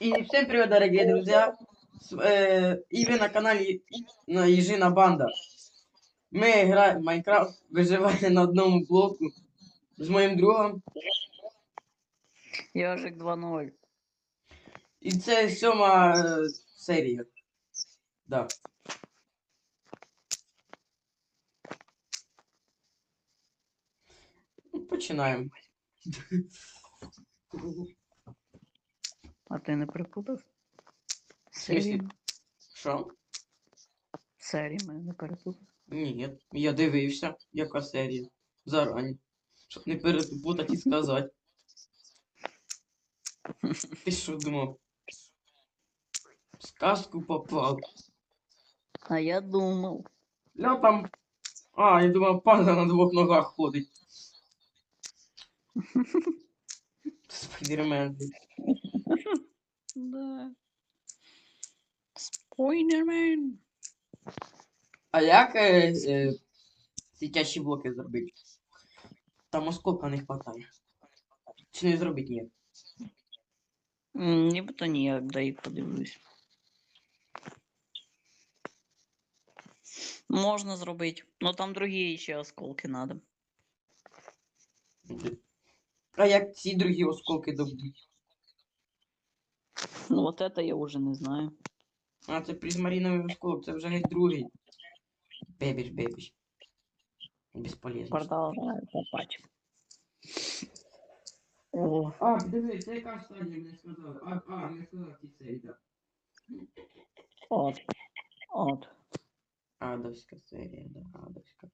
И всем привет, дорогие друзья! С- э, И вы на канале на Ежина Банда. Мы играем в Майнкрафт, выживаем на одному блоку з моїм другом. Яжик 2.0. І це сьома е, серія. Да. Ну, Починаємо. А ти не смислі? Серії? Що? Серіями не перепутав. Ні, я дивився, яка серія. Зарані. Щоб не перепутати і сказати. Ти що думав? В сказку попав. А я думав. Ля там. А, я думав, панда на двох ногах ходить. Спайдермен. Да. Спойдермен. А як е, е, світящі блоки зробити? Там осколка не хватає. Чи не зробить ні? М, Нібито ніяк, дай подивлюсь. Можна зробити. Но там другі ще осколки надо. А як ці другі осколки добуть? Ну вот это я уже не знаю. А, це призмаріновий осколок, це вже геть другий. Бебіш, бебіш. Безполезно. Продолжаю копать. О, А, диви, це яка стадія мені сказав. А, а, не сказав ті цей, так. от. От. Адовська серія, да, адовська.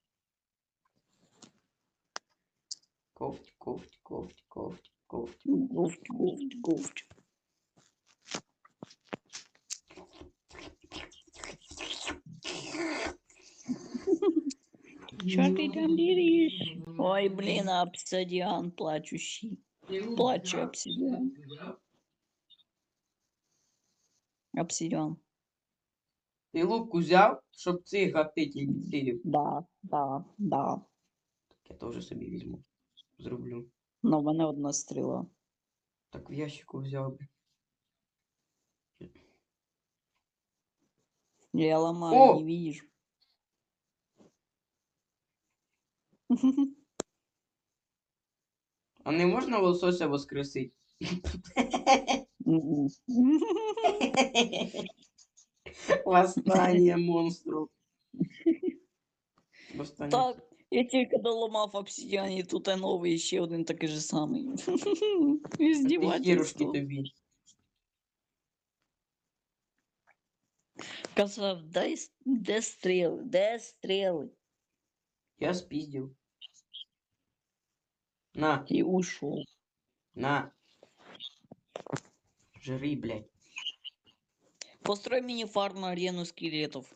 Кофть, кофть, кофть, кофть, кофть. Гуфть, гуфть, гуфть. Чё ты там делаешь? Ой, блин, обсидиан плачущий. Плачу обсидиан. Обсидиан. Ти лук взяв, щоб цих гатить і відстрілів. Да, да, да. Так я теж собі візьму. Зроблю. Но в мене одна стріла. Так в ящику взяв би. Я ломаю, О! не видишь. А не можна лосося воскресити? Мгм. Восстання монстрів. Восстання. Так, я тільки доламав обсидіан, і тут є новий ще один такий же самий. Ти хірушки Іздівательство. тобі. Казав, дай с- де стріли, де стріли? Я спіздив. На, І ушов. на. Жри, блядь. Построй мені фарм арену скелетов.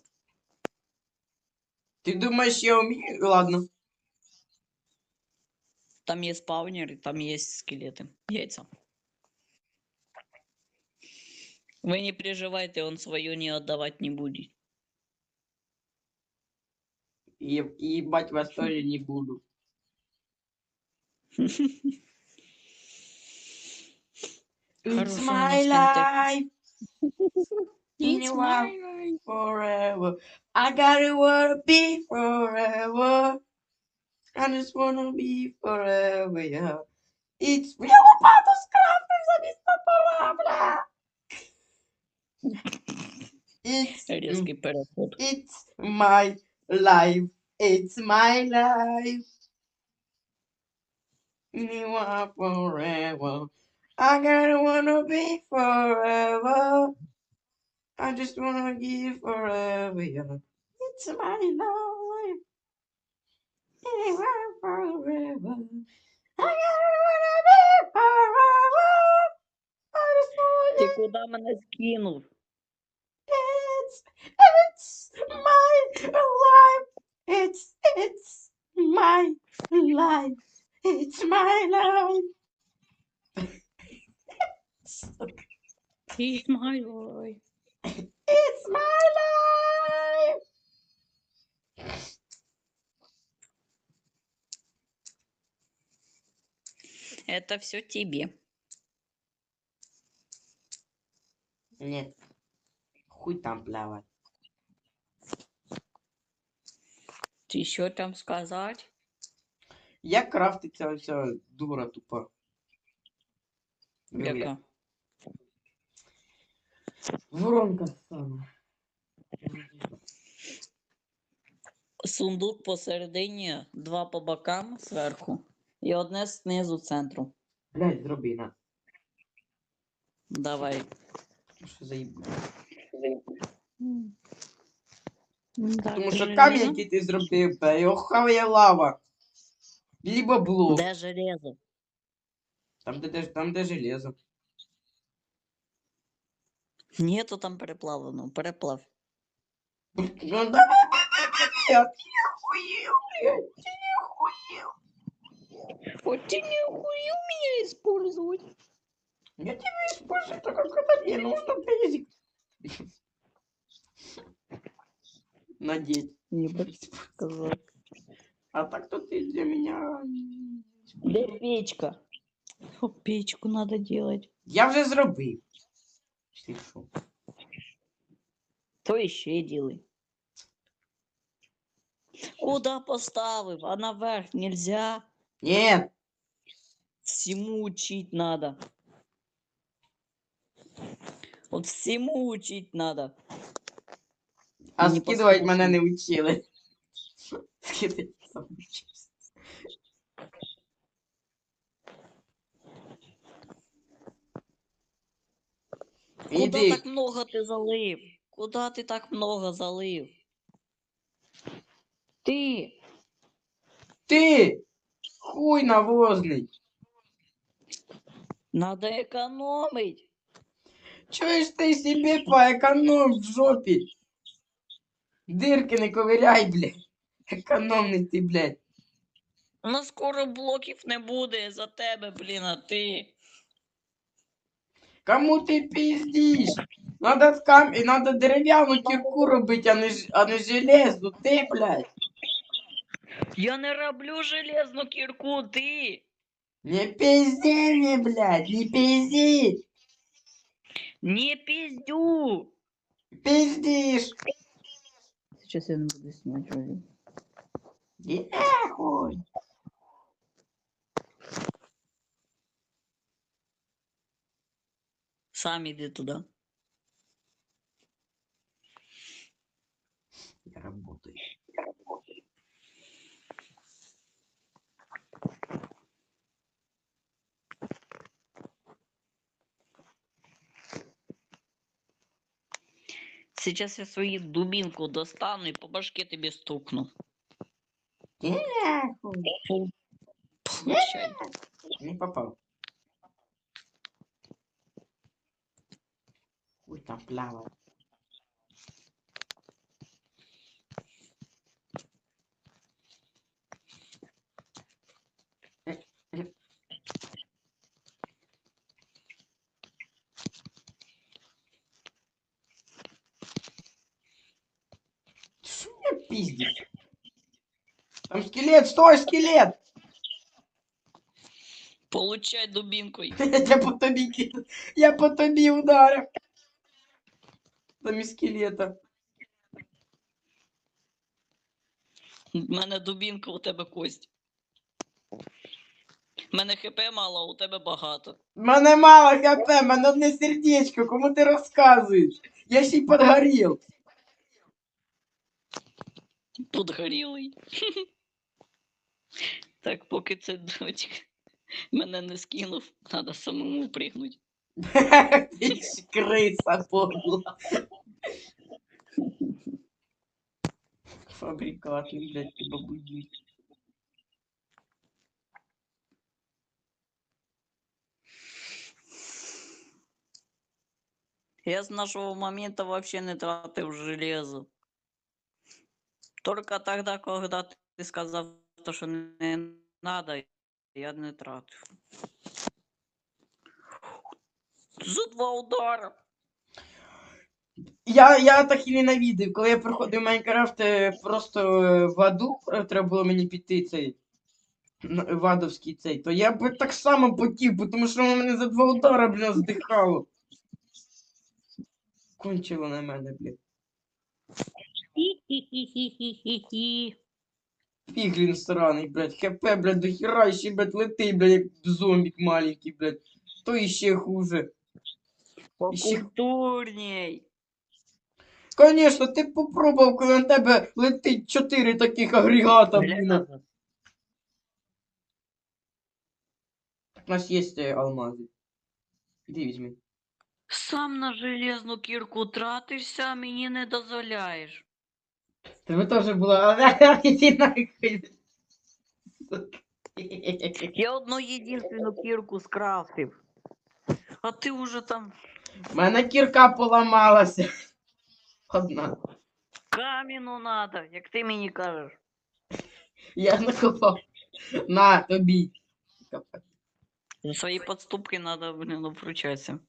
Ти думаєш, я вмію? Ладно. Там є спавнер, і там є скелети. Яйця. Ви не переживайте, он свое не отдавать не будет. І, і бать вас теж не буду. It's Хороший у my нас life. It's my anyone forever. I gotta wanna be forever. I just wanna be forever, yeah. It's real patos craftes a misma palabra. It's, it's my life. It's my life. You are forever. I gotta wanna be forever. I just wanna give forever, yeah. It's my life. You are forever. I gotta wanna be forever. I just wanna Ти куди мене скинув? It's it's my life. It's it's my life. It's my life. He's my boy. It's my life. Это все тебе. Нет. Хуй там плавать. Ти що там сказати? Як крафтиться оця дура? Диви, Яка? Воронка сама. Сундук посередині, два по бокам зверху і одне знизу центру. Блядь, зроби на. Давай. Що заїбу. М. Так, Тому що железо. камінь, який ти зробив, бля, його хаває лава. Либо блок. Де железо? Там, де, де, там, де железо. Ні, то там переплавлено. Переплав. Ну давай, блядь, ти не охуєв, блядь, ти не охуєв. Вот ты не охуел меня использовать. Я тебе использую только когда мне нужно бейзик. Надеть. Ебать, сказал. А так то ты для меня... Где печка? О, печку надо делать. Я вже зробив. Ти? То еще делай. Куда поставив? А наверх нельзя. Нет, Всему учить надо. Вот всему учить надо. а Не скидувати мене не учили. Скидати сам. Куда Іди. так много ты залив? Куда ты так много залив? Ты Ти! Хуй навозний. надо экономить. Чуєш ти себе поеконом в жопі? Дирки не ковиряй, блядь. Економний ти, блядь. У нас скоро блоків не буде за тебе, блін, а ти. Кому ти пиздиш? Надо з кам... і надо дерев'яну кірку робити, а не, ж... а не железну. Ти, блядь. Я не роблю железну кірку, ти. Не пизди мне, блядь, не пизди. Не пиздю. Пиздишь. Сейчас я буду снимать ролик. Иди нахуй. Сам іди туди. Я работаю. Сейчас я свою дубинку достану і по башке тобі стукну. Иди. Не попал. Хуй там меня пиздишь? Там скелет, стой, скелет! Получай дубинкою. Я по тобі. Я по тобі ударив. Там і скелета. У мене дубінка, у тебе кость. У мене хп мало, у тебе багато. Мене мало хп, мене одне сердечко, кому ти розказуєш? Я ще й подгорів. Подгорілий. Так, поки це дочка мене не скинув, треба самому пригнути. Криса подла. Фабрикатний, блядь, ти бабуї. Я с нашего момента вообще не тратив железо. Только тогда, когда ты сказав, то, що не надо, я не тратив. За два удара. Я, я так і ненавидив, коли я проходив Майнкрафт е, просто е, в аду, е, треба було мені піти цей н- в адовський цей, то я б так само потів, тому що воно мене за два удара, блін, здихало. Кончило на мене, блядь. Хі-хі-хі-хі-хі-хі. Піглін сраний, блядь. ХП, блядь, до хіра ще, блядь, летить, блядь, як зомбік маленький, блядь. То іще хуже. Покультурней. Конечно, ти б попробував, коли на тебе летить чотири таких агрегата, блін. У нас є е, алмази. Іди візьми. Сам на железну кірку тратишся, а мені не дозволяєш. Тебе теж була. Іди нахуй. Я одну єдинственну кірку скрафтив. А ти уже там У мене кірка поламалася. Одна. каміну надо, як ти мені кажеш. Я накопав. На, тобі. За свої подступки надо, блін, обручатися.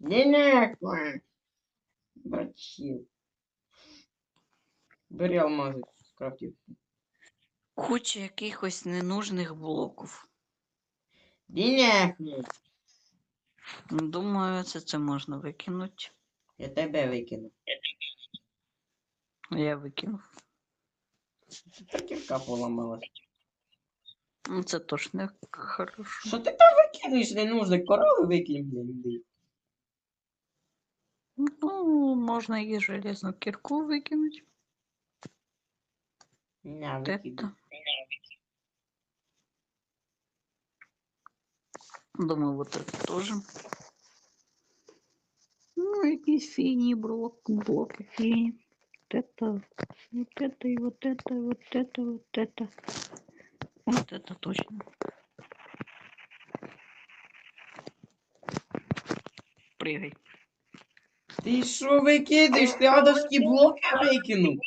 Не нахуй. Бачив. Бери алмази, скрафтів. Куча якихось ненужних блоків. Ді нахуй. Думаю, це, це можна викинути. Я тебе викину. Я викинув. Та кірка поламалась. Ну, це теж не хорошо. Що ти там викинеш не нужно? Корали викинь, блін. Ну, можна і железну кірку викинути. Вот викидай. Думаю, вот это тоже. Ну, якісь фіні блок, блоки фіні. Вот это, вот это и вот это, вот это, вот это. Вот это точно. Прыгай. Ти що викидаєш? Ти адовські блоки викинув.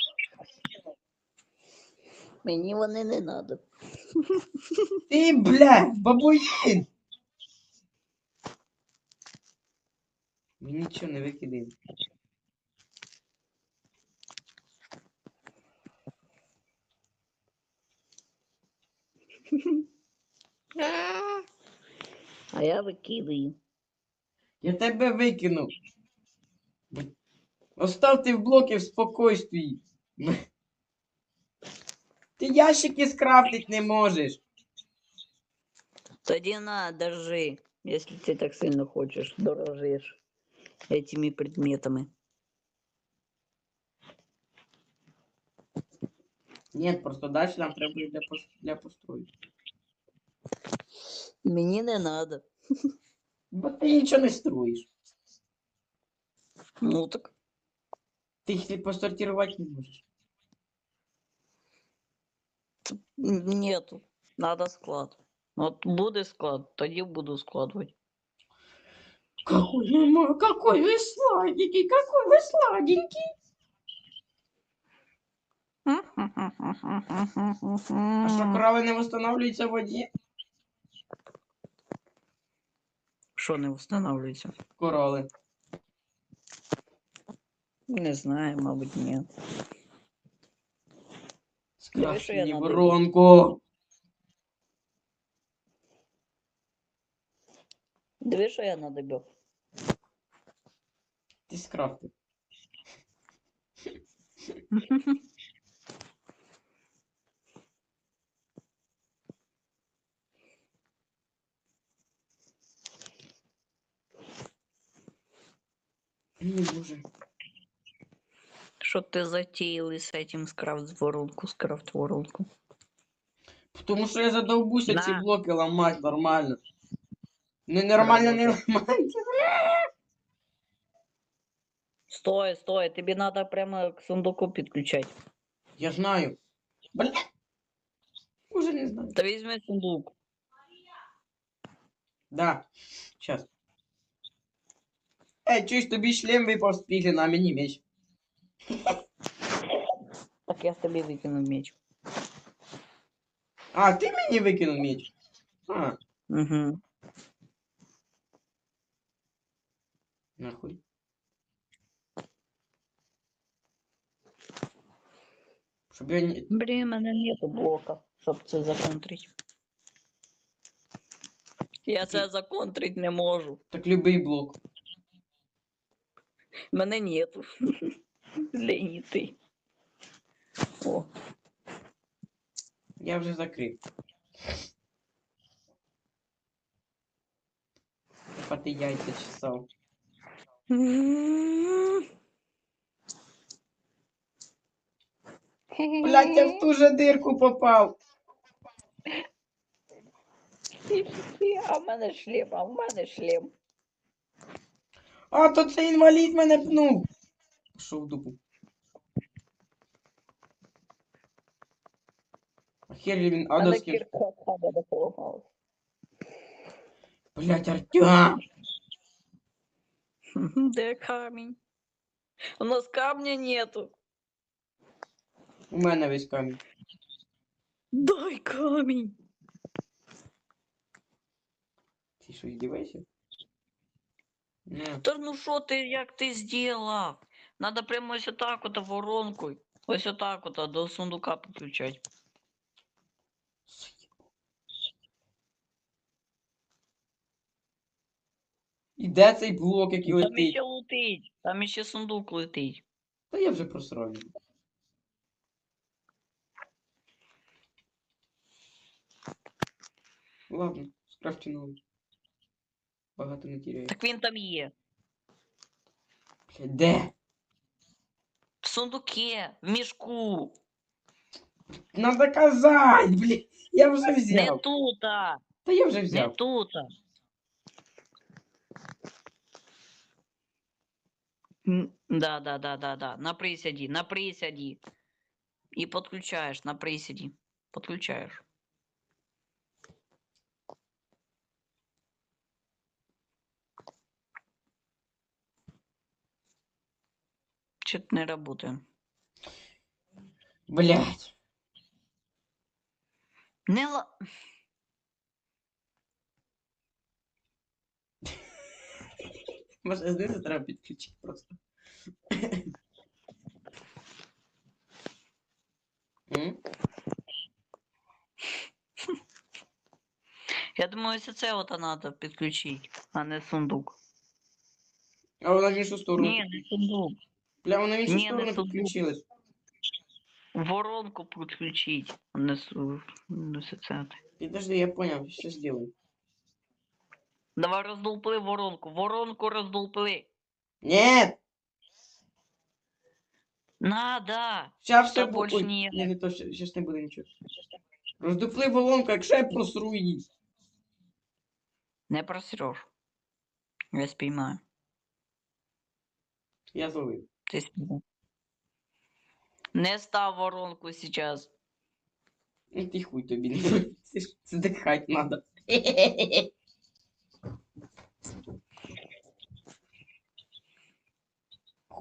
Мені вони не надо. Ти, блядь, бабуїн! Нічого не викидаємо. А я викидаю. Я тебе викинув. Оставте в блоки в спокойствии. Ти ящики скрафтить не можеш. Тоді на, держи, если ты так сильно хочешь, дорожишь этими предметами. Ні, просто далі нам треба для, пос- для постройки. Мені не надо. Бо ти нічого не строїш. Ну так. Ти їх посортувати не можеш. н- Нету. Надо склад. От буде склад, тоді буду складувати. Какой вы, мо- какой вы сладенький, какой вы сладенький. А що корали не встановлюються в воді? Що не встановлюється? Корали. Не знаю, мабуть, ні. Диви, що я Скрафтені надибав. воронку. Диви, що я надобив. Ти скрафтив. Ні, боже. Що ти затіяли з цим скрафт воронку, скрафт воронку? Тому що я задовбуся ці На. блоки ламати нормально. Ненормально не ламати. Стой, стой, тобі треба прямо к сундуку підключати. Я знаю. Бля. Уже не знаю. Та візьми сундук. Да. Сейчас. Ей, чуєш, тобі шлем випав з пігліна, а мені меч. Так я тобі викину меч. А, ти мені викинув меч. А, Угу. Нахуй. Щоб я не... Блін, мене нету блока, щоб це законтрити. Я це законтрити не можу. Так любий блок. Мене нету. Ленитий. О, Я вже закрив. А ти яйця чесав. Блядь, я в ту же дирку попав. А в мене шлем, а в мене шлем. А, то це інвалід мене пнув. Що в дупу? А хер ли він адовський. Блядь, Артем. Де камінь? У нас камня нету. У мене весь камінь. Дай камінь. Ти що, іздіваєшся? Не. Та ну що ти, як ти зробив? Надо прямо ось отак от воронкою. Ось отак от до сундука підключати. І де цей блок, який Там летить? іще летить, там іще сундук летить. Та я вже просрав. його. Ладно, скрафчу новий. Багато не тіряю. Так він там є. Де? В сундуке, в мішку. Надо казать, блін. Я вже Не взяв. тута, Та я вже не взяв. тута. М, Да, да, да, да, да. На присяді, на присяді. І підключаєш на присяді. Підключаєш. Что-то не работает. Блядь. Не ла... Може, знизу треба підключити просто. Я думаю, ось це от надо підключити, а не сундук. А вона в іншу сторону. Ні, не сундук. Бля, вона в іншу Ні, не сторону сундук. підключилась. Воронку підключить, а не, су... не це. Підожди, я понял, що зроблю. Давай роздолпли воронку. Воронку роздолпли. Нет! Надо. Ща все буде. больше Ой, ні. не то, ща- щас не буде нічого. Роздупли волонку, якщо я просру її. Не просрешь. Я спіймаю. Я зловив. Ти спіймав. Не став воронку сейчас. Ну ти хуй тобі не Це ж здихать надо.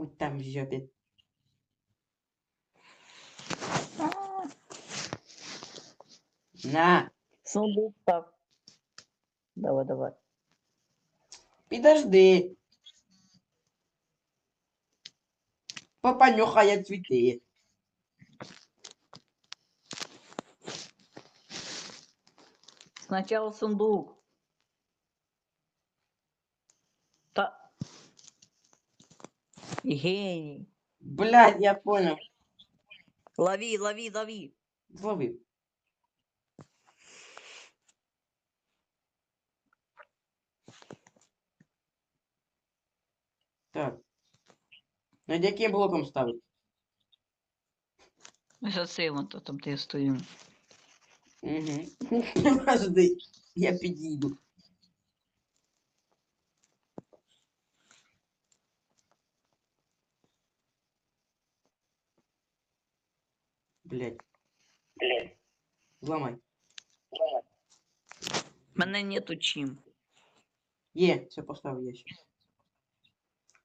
Хуй там в жопі. На, Сундук став. Давай, давай. підожди. Папа нюхає цвіти. Сначала сундук. Гений. Блядь, я понял. Лови, лови, лови. Зловив. Так. Над яким блоком ставити? За цим от там я стою. Угу. Подожди, я підійду. Блять. Блять. Зламай. Мене нету чим. Є, все поставив ящик.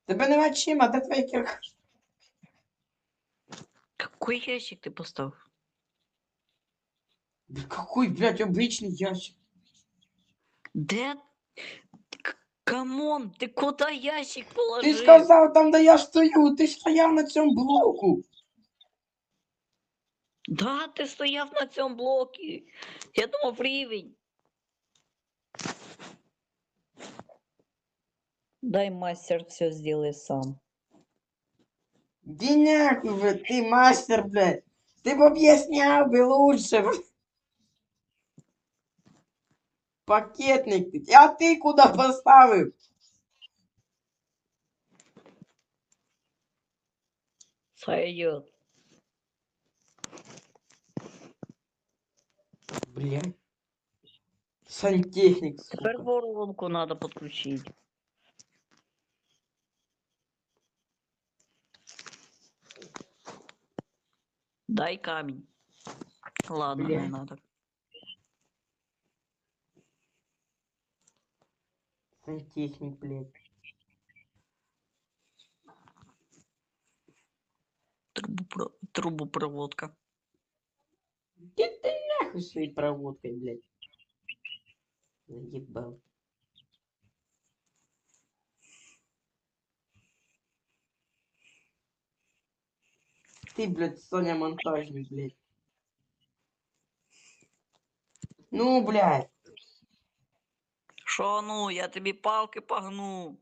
Тебе нема чим, а де твоя кірка? Какой ящик ты поставил? Да какой, блядь, обычный ящик? К- Камон, ти куди ящик Ти положив? сказав там, де я стою, ти ж стояв на цьому блоку. Да, ти стояв на цьому блокі. Я думав рівень. Дай мастер все сделай сам. Ди нахуй, блядь, ты мастер, блядь. Ты бы объяснял бы лучше, блядь. Пакетник ты. А ты куда поставил? Сойдет. Бля. Сантехник, сука. воронку надо подключить. Дай камень. Ладно, Бля. не надо. Сантехник, блядь. Трубопро- Трубопроводка. Ты нахуй своей проводкой, блядь. Заебал. Ты, блядь, Соня монтажник, блядь. Ну, блядь. Шо ну, я тобі палки погну.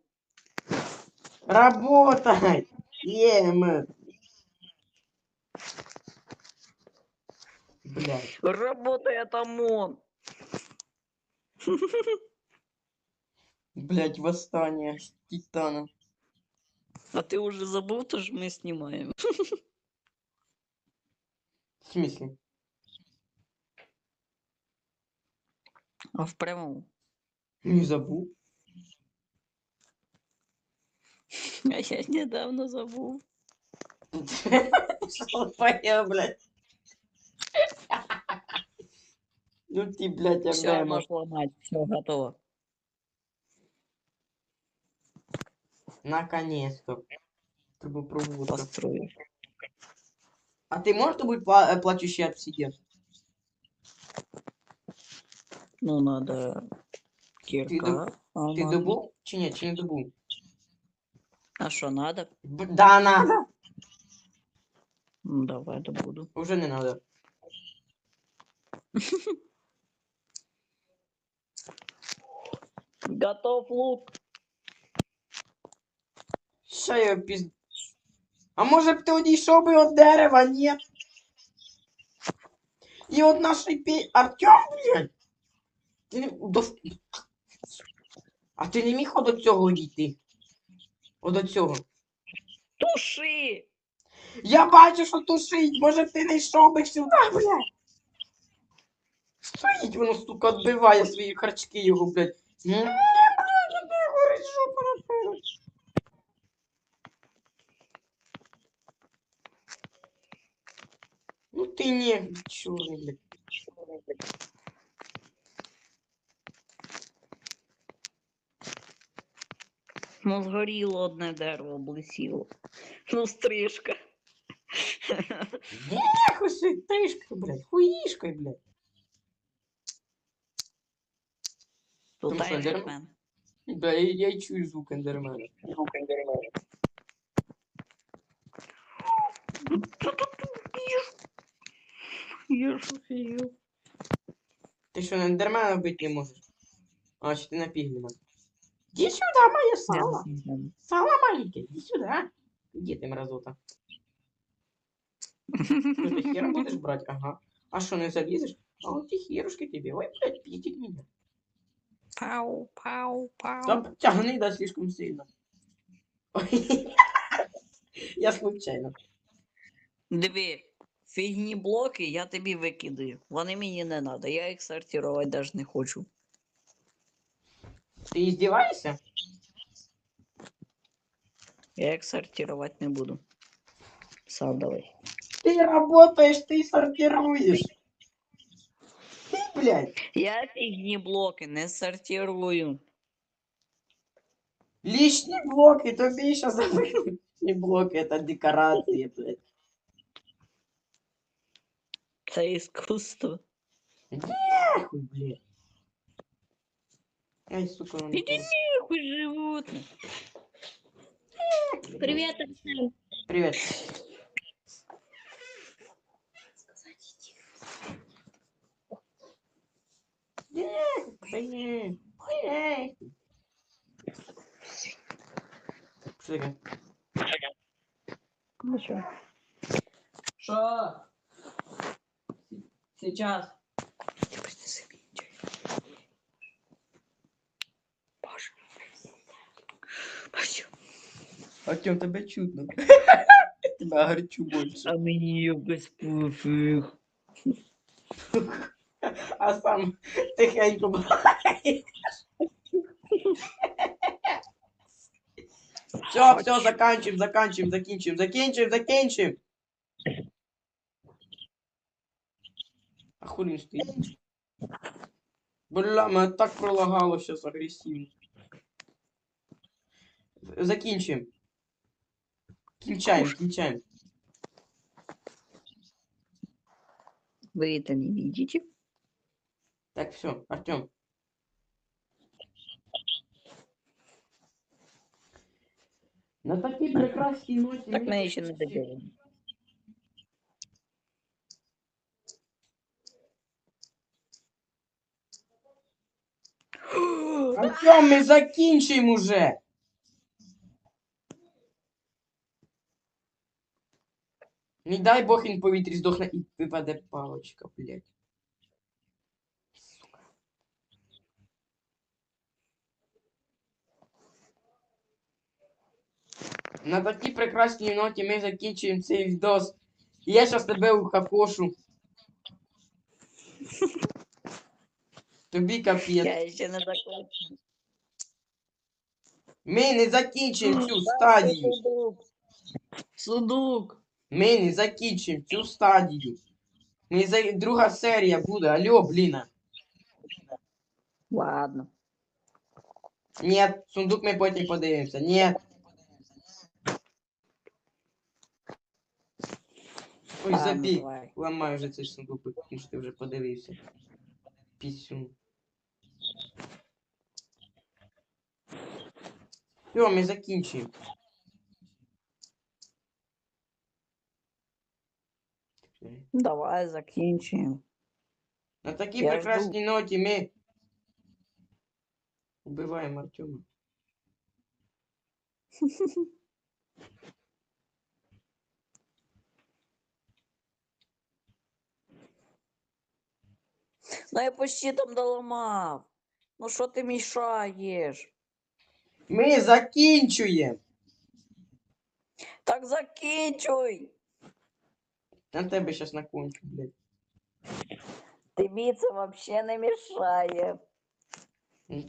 Работай! Ем. Блядь. Работает ОМОН. Блядь, восстание Титана. А ты уже забыл, то что мы снимаем? В смысле? А в прямом. Не забыл. А я недавно забыл. Что твоя, блядь? Ну ты, блядь, Все, обмема. можешь ломать. Все, готово. Наконец-то. Трубопроводка. Построишь. А ты можешь быть пла- э, плачущий обсидиан? Ну, надо кирка. а Ты добыл? Чи нет, чи не добыл? А что, надо? Б- Да, надо. Ну, давай добуду. Уже не надо. Готов лук. Що я піз... А може б ти одійшов би від дерева, ні? І от наш пі... Артем, блядь! Ти не... До... А ти не міг до цього дійти? От до цього. Туши! Я бачу, що тушить, може б ти не йшов би сюди, блядь. Стоїть воно, сука, відбиває свої харчки його, блядь. М, блядь, іди, горить жопа наперед. Ну ти не, чорний, блядь. Ну, згоріло одне дерево, блисіло. Ну, стрижка. Си тишкою, блядь, хуїшкою, блядь. Тут що, дерево? Ендермен. Да, я, я й чую звук ендермена. Я ж офігел. Ти що, на ендермена вбити не можеш? А, чи ти на пігліна? Іди сюди, моє сало. Сало маленьке, иди сюда. Где ты, мразота? Что, ты хер будешь брать? Ага. А что, не залезешь? А вот и херушки тебе. Ой, блядь, пиздить меня. Пау, пау, пау. Да, тягни, да, слишком сильно. Ой. Я случайно. Дві фігні блоки я тобі викидаю. Вони мені не треба, я їх сортувати навіть не хочу. Ты издеваешься? Я їх сортувати не буду. Сам давай. Ты работаешь, ты сортируешь. Ты, блядь, Я фігні блоки не сортирую. лишние блоки, тобі сейчас лишние блоки, это декорации, блядь. Це іскусство. Нахуй, блядь. Ай, сука, он Іди нахуй, животне. Привет, Арсен. Привет. Блин, блин. Что такое? Ну що? Що? Сейчас. Ти принеси мені чай. Боже. Бачу. Артем, тебе чутно. Тебя гарчу больше. А мені якось пофіг. А сам тихенько балакаєш. Все, все, заканчиваем, заканчиваем, закінчим, закінчим, закінчим. А хули стоїть? Бля, мене так пролагало сейчас агресивно. Закінчим. Кінчаємо, кінчаємо. Ви это не видите? Так, все, Артем. На такій прекрасній ноті. Так ми ми ще не доделали. Артем, ми закінчимо уже. Не дай Бог він повітрі здохне і випаде палочка, блядь. На такій прекрасній ноті ми закінчуємо цей відос. Я щас тебе ухакошу. Тобі капець. Я ще не закончив. Ми не закінчимо цю стадію. Судук. Судук. Ми не закінчимо цю стадію. Ми за... Друга серія буде. Алло, бліна. Ладно. Ні, сундук ми потім подивимося. Ні. Ой, забій. Ламай вже цей сундук, тому що ти вже подивився. Пісюн. Все, ми закінчуємо. Давай закінчимо. На такій Я прекрасній ноті ми убиваємо Артема. Ну я почти там доламав. Ну що ти мішаєш? Ми закінчуємо. Так закінчуй. На тебе щас накончу, блядь. Тобі це взагалі не мішає.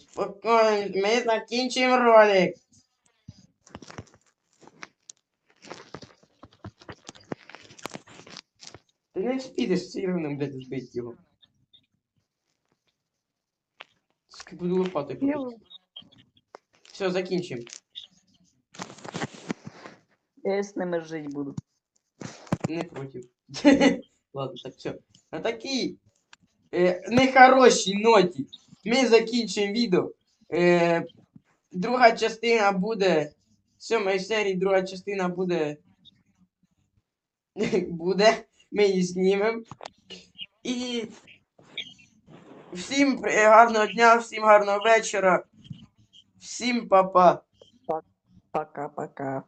Спокійно, ми закінчуємо ролик. Ти не спідеш все рівно, блядь, збити його. Буду лопатою побити. Все, закінчимо. Я з ними жити буду. Не против. Ладно, так все. На такій е, нехорошій ноті ми закінчимо відео. Е, друга частина буде. Сьомої серії друга частина буде. буде. Ми її знімемо. І всім гарного дня, всім гарного вечора. Всім па-па. Пока-пока.